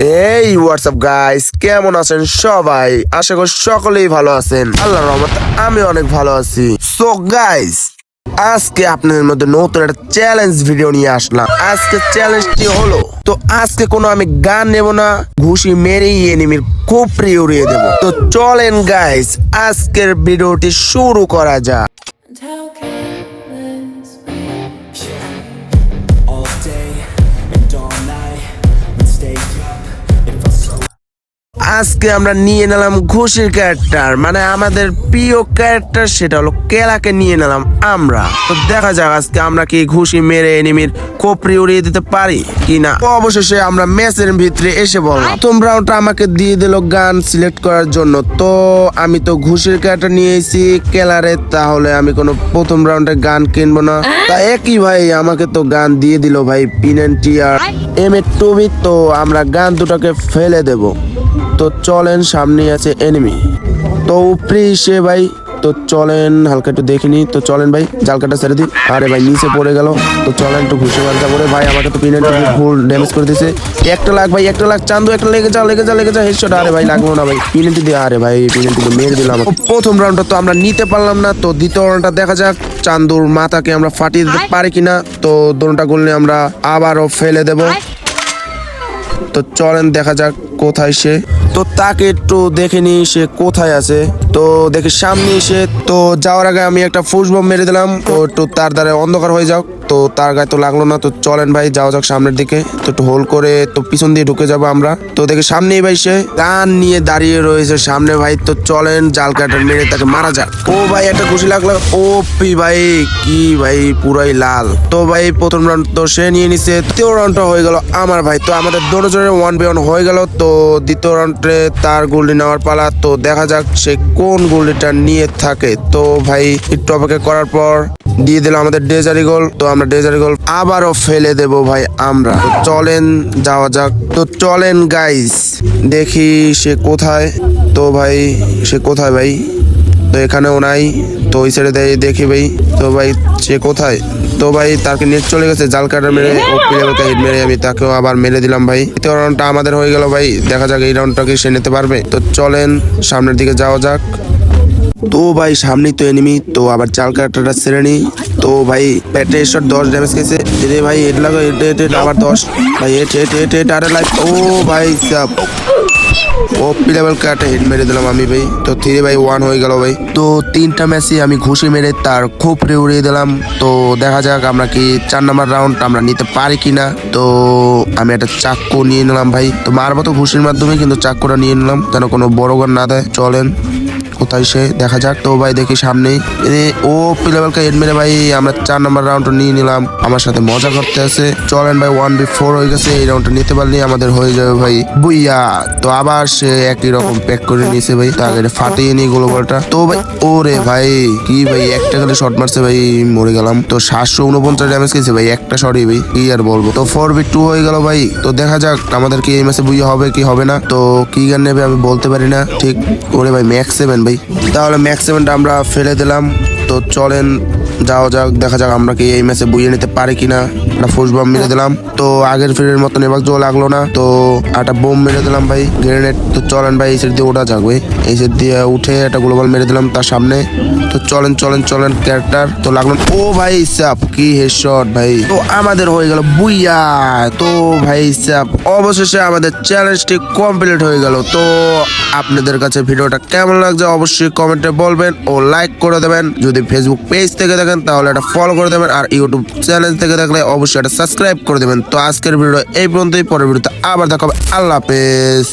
এই WhatsApp guys কেমন আছেন সবাই? আশা করি সকলেই ভালো আছেন। আল্লাহর রহমতে আমি অনেক ভালো আছি। সো গাইস আজকে আপনাদের মধ্যে নতুন একটা চ্যালেঞ্জ ভিডিও নিয়ে আসলাম। আজকে চ্যালেঞ্জটি হলো, তো আজকে কোনো আমি গান নেব না, ঘুষি মেরেই এনিমির খুব প্রিয় উড়িয়ে দেবো। তো চলেন গাইস আজকের ভিডিওটি শুরু করা যাক। আজকে আমরা নিয়ে নিলাম ঘুষির ক্যারেক্টার মানে আমাদের প্রিয় ক্যারেক্টার সেটা হলো কেলাকে নিয়ে নিলাম আমরা। তো দেখা যাক আজকে আমরা কি ঘুষি মেরে এনিমির কোপরি উড়িয়ে দিতে পারি কি না তো অবশেষে আমরা ম্যাচের ভিতরে এসে বললাম প্রথম রাউন্ডটা আমাকে দিয়ে দিল গান সিলেক্ট করার জন্য। তো আমি তো ঘুষির ক্যারেক্টার নিয়ে এসেছি কেলারে, তাহলে আমি কোনো প্রথম রাউন্ডে গান কিনবো না। তা একই ভাই আমাকে তো গান দিয়ে দিল ভাই পিনেন্টি আর এম এ টুবি তো আমরা গান দুটাকে ফেলে দেবো। তো চলেন সামনে আছে এনিমি তো উপরে সে ভাই তো চলেন হালকা একটু দেখিনি তো চলেন ভাই জালকাটা ছেড়ে দিই। আরে ভাই নিচে পড়ে গেল। তো চলেন একটু ঘুষে মারটা করে ভাই আমাকে তো পিনের ফুল ড্যামেজ করে দিয়েছে একটা লাখ ভাই একটা লাখ। চান্দু একটা লেগে যা লেগে যা লেগে যা হেডশট আরে ভাই লাগল না ভাই। পিনেন্টি দিয়ে আরে ভাই পিনেন্টি তো মেরে দিলাম। প্রথম রাউন্ডটা তো আমরা নিতে পারলাম না। তো দ্বিতীয় রাউন্ডটা দেখা যাক চান্দুর মাথাকে আমরা ফাটিয়ে দিতে পারি কিনা। তো দোনটা করলে আমরা আবারও ফেলে দেবো। তো চলেন দেখা যাক। কোথায় সে? তো তাকে একটু দেখে নি সে কোথায় আছে। তো দেখে সামনে এসে, তো যাওয়ার আগে আমি একটা ফুসবম মেরে দিলাম। তো একটু তার দ্বারা অন্ধকার হয়ে যাক। তো তার গায়ে তো লাগল না, তো চলেন ভাই, যাওয়া যাক সামনের দিকে। তো একটু হোল করে, তো পিছন দিয়ে ঢুকে যাব আমরা। তো দেখি সামনেই ভাই সে গান নিয়ে দাঁড়িয়ে রয়েছে সামনে ভাই। তো চলেন, জাল কাটার মেরে তাকে মারা যাক। ও ভাই, একটা খুশি লাগল। ও পি ভাই, কি ভাই, পুরাই লাল। তো ভাই, প্রথম রাউন্ড তো সে নিয়ে নিছে, দ্বিতীয় রাউন্ডটা হয়ে গেল আমার ভাই। তো আমাদের দুজনের ওয়ান বি ওয়ান হয়ে গেল। তো দ্বিতীয় রাউন্ডে তার গোল্ডি নেওয়ার পালা। তো দেখা যাক সে কোন গোল্ডিটা নিয়ে থাকে। তো ভাই, একটু অপেক্ষা করার পর দিয়ে দিল আমাদের ডেজারি গোল। তো আমরা ডেজারি গোল আবারও ফেলে দেব ভাই আমরা। তো চলেন, যাওয়া যাক। তো চলেন গাইস দেখি সে কোথায়। তো ভাই, সে কোথায় ভাই? তো এখানেও নাই। তো ওই সাইডে দেখি ভাই। তো ভাই, সে কোথায়? তো ভাই, তাকে নেট চলে গেছে, জাল কাটার মেরে ওপি লেভেলকে হিট মেরে। আমি তাকেও আবার মেরে দিলাম ভাই। দ্বিতীয় রাউন্ডটা আমাদের হয়ে গেল ভাই। দেখা যাক এই রাউন্ডটাকে সে নিতে পারবে। তো চলেন, সামনের দিকে যাওয়া যাক। তো ভাই, সামনেই তো এনিমি তো আবার চাল কাটাটা ছেড়ে নি তো ভাই, পেটে শট দশ ড্যামেজ খেয়েছে। রে ভাই, এট লাগো, এট এট এট, আবার দশ। ভাই, এট এট এট এট, আরে লাইফ ও ভাই সাব ওপি লেভেল কাটে হিট মেরে দিলাম আমি ভাই। তো থ্রি বাই ওয়ান হয়ে গেল ভাই। তো তিনটা ম্যাচই আমি ঘুষি মেরে তার খুপড়ে উড়িয়ে দিলাম। তো দেখা যাক আমরা কি চার নাম্বার রাউন্ড আমরা নিতে পারি কিনা। তো আমি একটা চাক্কু নিয়ে নিলাম ভাই। তো মারবো তো ঘুষির মাধ্যমে, কিন্তু চাক্কুটা নিয়ে নিলাম। যেন কোনো বড় গান না দেয়। চলেন। কোথায় সে দেখা যাক। তো ভাই দেখি সামনেই। ও প্লেবেলকে হেড মেরে ভাই, আমরা চার নম্বর রাউন্ড নিয়ে নিলাম। আমার সাথে মজা করতে আছে। চলেন ভাই ওয়ান বি ফোর হয়ে গেছে। এই রাউন্ডটা নিতে পারলে আমাদের হয়ে যাবে ভাই। বুইয়া! তো আবার সে একই রকম প্যাক করে নিয়েছে ভাই। তো আগে ফাটিয়ে নি গোলো বলটা। তো ভাই, ওরে ভাই, কি ভাই, একটা গেলে শট মারছে ভাই, মরে গেলাম। তো সাতশো উনপঞ্চাশ ড্যামেজ খেয়েছে ভাই, একটা শটই ভাই, কি আর বলব। তো ফোর বি টু হয়ে গেল ভাই। তো দেখা যাক, আমাদের কি এই ম্যাচে বুইয়া হবে, কি হবে না। তো কি গান নেবে আমি বলতে পারি না। ঠিক, ওরে ভাই ম্যাক্স সেভেন ভাই। তাহলে ম্যাক্সিমামটা আমরা ফেলে দিলাম। তো চলেন যাওয়া যাক, দেখা যাক আমরা কি এই ম্যাচে বুঝে নিতে পারি কিনা। একটা ফুস বম মেরে দিলাম। তো আগের ফিরের মতন এবার জো লাগল না। তো একটা বোম মেরে দিলাম ভাই গ্রেনেড তো চলেন ভাই, এই সাইড দিয়ে ওঠা যাক ভাই। এই সাইড দিয়ে উঠে একটা গ্লোবাল মেরে দিলাম তার সামনে। তো চলেন চলেন চলেন ক্যারেক্টার তো লাগল ও ভাই, সাপ, কি হেডশট ভাই। তো আমাদের হয়ে গেল বুইয়া। তো ভাই, সাপ, অবশেষে আমাদের চ্যালেঞ্জটি কমপ্লিট হয়ে গেল। তো আপনাদের কাছে ভিডিওটা কেমন লাগছে অবশ্যই কমেন্টে বলবেন ও লাইক করে দেবেন। যদি ফেসবুক পেজ থেকে দেখেন তাহলে একটা ফলো করে দেবেন আর ইউটিউব চ্যানেল থেকে দেখলে অবশ্যই একটা সাবস্ক্রাইব করে দেবেন। তো আজকের ভিডিও এই পর্যন্তই, পরের ভিডিওতে আবার দেখাবে আল্লাহ হাফেজ।